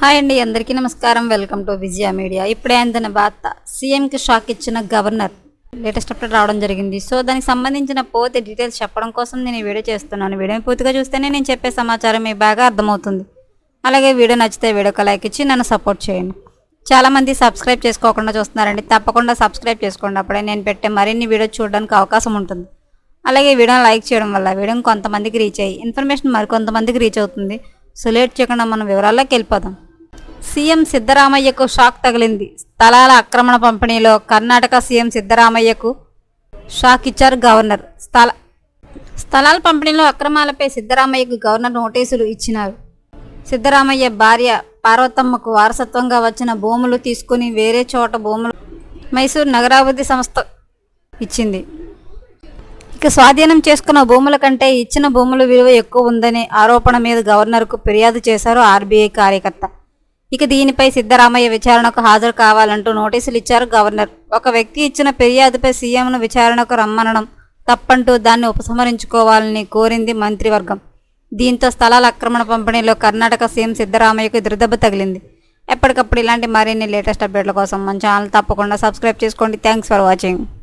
Hi అండి అందరికీ నమస్కారం. వెల్కమ్ టు విజయ మీడియా ఇప్పుడే అందిన వార్త సీఎంకి షాక్ ఇచ్చిన గవర్నర్. లేటెస్ట్ అప్డేట్ రావడం జరిగింది. సో దానికి సంబంధించిన పూర్తి డీటెయిల్స్ చెప్పడం కోసం నేను ఈ వీడియో చేస్తున్నాను. వీడియోని పూర్తిగా చూస్తేనే నేను చెప్పే సమాచారం మీకు బాగా అర్థమవుతుంది. అలాగే వీడియో నచ్చితే వీడియోకి లైక్ ఇచ్చి నన్ను సపోర్ట్ చేయండి. చాలామంది సబ్స్క్రైబ్ చేసుకోకుండా చూస్తున్నారండి. తప్పకుండా సబ్స్క్రైబ్ చేసుకోండి. అప్పుడే నేను పెట్టే మరిన్ని వీడియో చూడడానికి అవకాశం ఉంటుంది. అలాగే వీడియోని లైక్ చేయడం వల్ల వీడియో కొంతమందికి రీచ్ అయ్యి ఇన్ఫర్మేషన్ మరికొంతమందికి రీచ్ అవుతుంది. సో లేట్ చేయకుండా మనం వివరాల్లోకి వెళ్ళిపోదాం. సీఎం సిద్ధరామయ్యకు షాక్ తగిలింది. స్థలాల ఆక్రమణ పంపిణీలో కర్ణాటక సీఎం సిద్ధరామయ్యకు షాక్ ఇచ్చారు గవర్నర్. స్థల స్థలాల పంపిణీలో అక్రమాలపై సిద్ధరామయ్యకు గవర్నర్ నోటీసులు ఇచ్చినారు. సిద్ధరామయ్య భార్య పార్వతమ్మకు వారసత్వంగా వచ్చిన భూములు తీసుకుని వేరే చోట భూములు మైసూరు నగరాభివృద్ధి సంస్థ ఇచ్చింది. స్వాధీనం చేసుకున్న భూముల కంటే ఇచ్చిన భూముల విలువ ఎక్కువ ఉందనే ఆరోపణ మీద గవర్నర్కు ఫిర్యాదు చేశారు ఆర్బీఐ కార్యకర్త. ఇక దీనిపై సిద్ధరామయ్య విచారణకు హాజరు కావాలంటూ నోటీసులు ఇచ్చారు గవర్నర్. ఒక వ్యక్తి ఇచ్చిన ఫిర్యాదుపై సీఎంను విచారణకు రమ్మనడం తప్పంటూ దాన్ని ఉపసంహరించుకోవాలని కోరింది మంత్రివర్గం. దీంతో స్థలాల ఆక్రమణ పంపిణీలో కర్ణాటక సీఎం సిద్ధరామయ్యకు ఎదురుదెబ్బ తగిలింది. ఎప్పటికప్పుడు ఇలాంటి మరిన్ని లేటెస్ట్ అప్డేట్ల కోసం మన ఛానల్ తప్పకుండా సబ్స్క్రైబ్ చేసుకోండి. Thanks for watching.